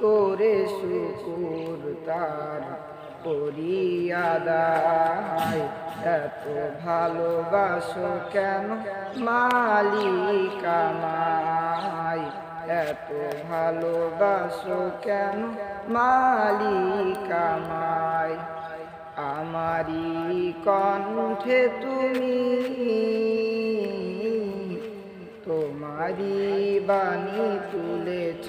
করে শুকুর তার করিয়াদায় এত ভালোবাসো কেন মালিক আমায় এত ভালোবাসো কেন মালিক আমায় আমারি কণ্ঠে তুমি তোমারি বাণী তুলেছ।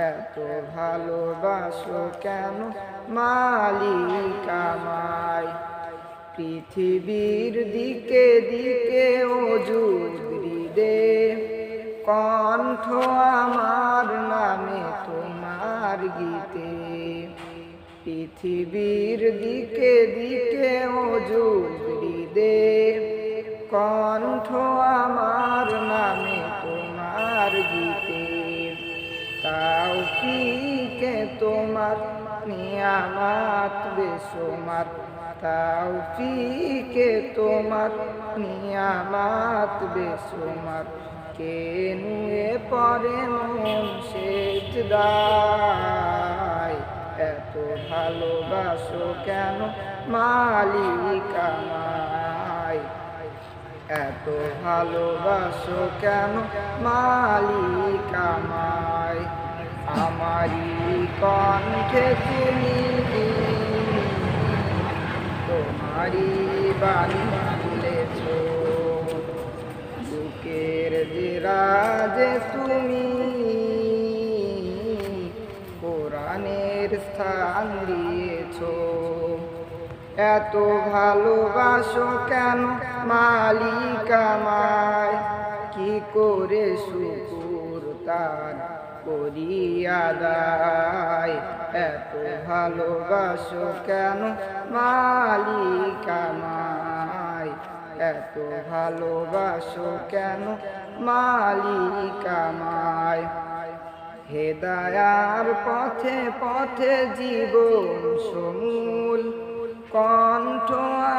এত ভালোবাসো কেন? মালিক আমায়। পৃথিবীর দিকে দিকে ওজুদ্রি দে কণ্ঠ আমার নামে তোমার গীতে। পৃথিবীর দিকে দিকে ওজুদ্রি দে কণ্ঠ আমার নামে তাও কে তোমার, নিয়ামাত বেসমার। কে তোমার, নিয়ামাত বেসমার। কে নুয়ে পরে মন সেচ দায় এত ভালোবাসো কেন মালিক আমায় এত ভালোবাসো কেন মালিক আমায় আমারি কণ্ঠে তুমি তোমারি বাণী তুলেছ বুকের দিরাজে তুমি কোরআনের স্থান দিয়েছ। এত ভালোবাসো কেন মালিক আমায়? কি করে শুকুর তার করিয়া দায় এত ভালোবাসো কেন? মালিক আমায় এত ভালোবাসো কেন? মালিক আমায় হেদায়ার পথে পথে জীবন সমূল, কণ্ঠ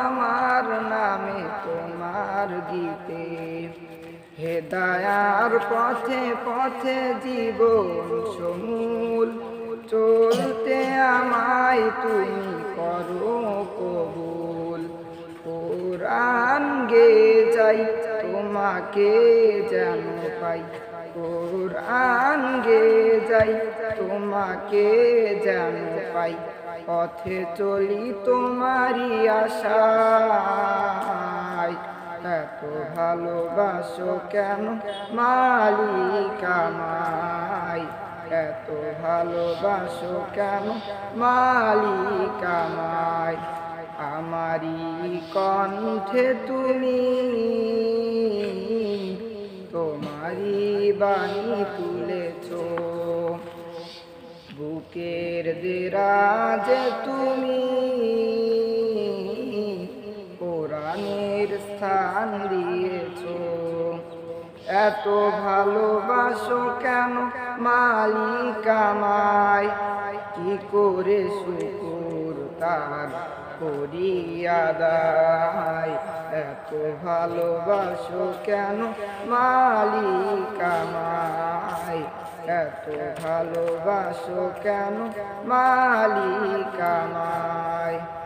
আমার নামে তোমার গীতে। হেদায়ার পথে পথে জীবন সমূল, চলতে আমায় তুমি করো কবুল। কোরআন গে যাই, তোমাকে যেন পাই। কোরআন গে যাই, তোমাকে যেন পাই। পথে চলি তোমারই আশায়। এত ভালোবাসো কেন? মালিক আমায় এত ভালোবাসো কেন? মালিক আমায় আমারি কণ্ঠে তুমি তোমারি বাণী তুলেছো। বুকের দেরাজে তুমি স্থান দিয়েছ। এত ভালোবাসো কেন মালিক আমায়? কি করে শুকুর তার করিয়া দায়? এত ভালোবাসো কেন মালিক আমায়? এত ভালোবাসো কেন মালিক আমায়?